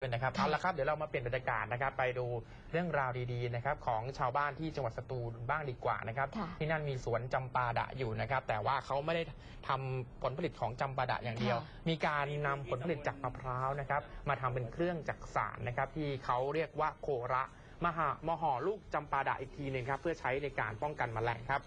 ด้วยนะครับค่ะเอาละครับเดี๋ยวเรามาเปลี่ยนบรรยากาศนะครับ ไปดูเรื่องราวดีๆนะครับของชาวบ้านที่จังหวัดสตูลบ้างดีกว่านะครับค่ะที่นั่นมีสวนจำปาดะอยู่นะครับ แต่ว่าเขาไม่ได้ทำผลผลิตของจำปาดะอย่างเดียวค่ะมีการนำผลผลิตจากมะพร้าวนะครับ มาทำเป็นเครื่องจักสานนะครับ ที่เขาเรียกว่าโคระมาหามาห่อลูกจำปาดะอีกทีหนึ่งครับเพื่อใช้ในการป้องกันแมลงครับ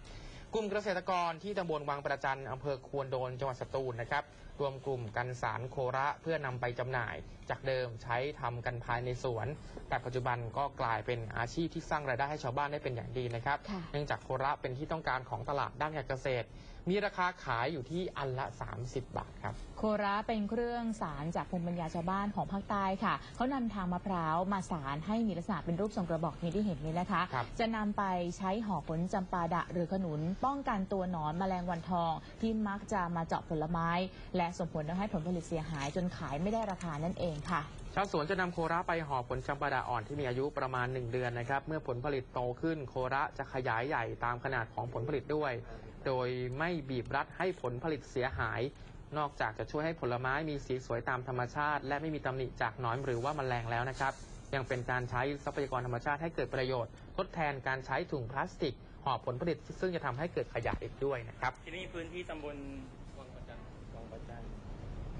กลุ่มเกษตรกรที่ตำบลวังประจันอำเภอควนโดนจังหวัดสตูลนะครับรวมกลุ่มกันสารโคระเพื่อนำไปจำหน่าย จากเดิมใช้ทำกันภายในสวน แต่ปัจจุบันก็กลายเป็นอาชีพที่สร้างรายได้ให้ชาวบ้านได้เป็นอย่างดีนะครับค่ะเนื่องจากโคระเป็นที่ต้องการของตลาดด้านการเกษตร มีราคาขายอยู่ที่อันละ 30 บาทครับ โคระเป็นเครื่องสารจากภูมิปัญญาชาวบ้านของภาคใต้ค่ะเขานำทางมะพร้าวมาสารให้มีลักษณะเป็นรูปทรงกระบอกนี้ที่เห็นนี้นะคะครับจะนำไปใช้ห่อผลจำปาดะหรือขนุนป้องกันตัวหนอนแมลงวันทอง ที่มักจะมาเจาะผลไม้ และส่งผลทำให้ผลผลิตเสียหายจนขายไม่ได้ราคานั่นเองค่ะ ชาวสวนจะนำโคระไปห่อผลจำปาดะอ่อนที่มีอายุประมาณ 1 เดือนนะครับ เมื่อผลผลิตโตขึ้นโคระจะขยายใหญ่ตามขนาดของผลผลิตด้วย โดยไม่บีบรัดให้ผลผลิตเสียหาย นอกจากจะช่วยให้ผลไม้มีสีสวยตามธรรมชาติ และไม่มีตำหนิจากหนอนหรือว่าแมลงแล้วนะครับยังเป็นการใช้ทรัพยากรธรรมชาติให้เกิดประโยชน์ ทดแทนการใช้ถุงพลาสติก ห่อผลผลิตซึ่งจะทำให้เกิดขยะอีกด้วยนะครับที่นี่พื้นที่ตำบลวังประจันวังประจัน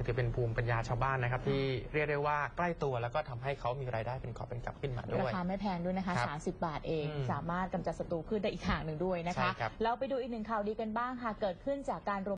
ถือเป็นภูมิปัญญาชาวบ้านนะครับ ที่เรียกได้ว่าใกล้ตัวแล้วก็ทำให้เขามีรายได้เป็นกอบเป็นกำขึ้นมาด้ราวยคาไม่แพงด้วยนะคะครับ30 บาทเองอืมสามารถกำจัดศัตรูพืชได้อีกทางหนึ่งด้วยนะคะใช่ครับเราไปดูอีกหนึ่งข่าวดีกันบ้างค่ะ เกิดขึ้นจากการรวม